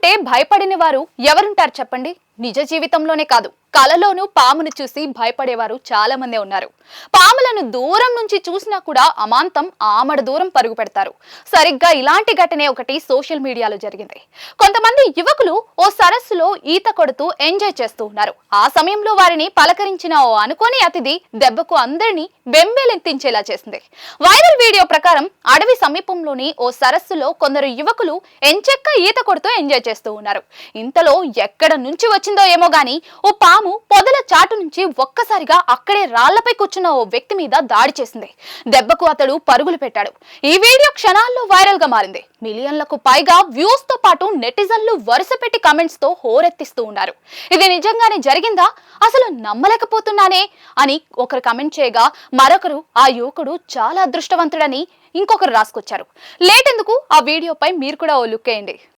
అంటే భయపడిన వారు ఎవరుంటారు చెప్పండి? నిజ జీవితంలోనే కాదు. కలలోనూ పామును చూసి భయపడేవారు చాలా మందే ఉన్నారు. పాములను దూరం నుంచి చూసినా కూడా అమాంతం ఆమడ దూరం పరుగు పెడతారు. సరిగ్గా ఇలాంటి ఘటనే ఒకటి సోషల్ మీడియాలో జరిగింది. కొంతమంది యువకులు ఓ సరస్సులో ఈత కొడుతూ ఎంజాయ్ చేస్తూ ఉన్నారు. ఆ సమయంలో వారిని పలకరించిన ఓ అనుకోని అతిథి దెబ్బకు అందరినీ బెంబేలెత్తించేలా చేసింది. వైరల్ వీడియో ప్రకారం అడవి సమీపంలోని ఓ సరస్సులో కొందరు యువకులు ఎంచెక్క ఈత కొడుతూ ఎంజాయ్ చేస్తూ ఉన్నారు. ఇంతలో ఎక్కడ నుంచి వచ్చిందో ఏమో గాని ఓ పాము పొదల చాటు నుంచి ఒక్కసారిగా అక్కడే రాళ్ళపై కూర్చున్న ఓ వ్యక్తి మీద దాడి చేసింది. దెబ్బకు అతడు పరుగులు పెట్టాడు. ఈ వీడియో క్షణాల్లో వైరల్గా మారింది. మిలియన్లకు పైగా వ్యూస్తో పాటు నెటిజన్లు వరుస పెట్టి కమెంట్స్తో హోరెత్తిస్తూ ఉన్నారు. ఇది నిజంగానే జరిగిందా? అసలు నమ్మలేకపోతున్నానే అని ఒకరు కమెంట్ చేయగా మరొకరు ఆ యువకుడు చాలా అదృష్టవంతుడని ఇంకొకరు రాసుకొచ్చారు. లేటెందుకు ఆ వీడియోపై మీరు కూడా ఓ లుక్ వేయండి.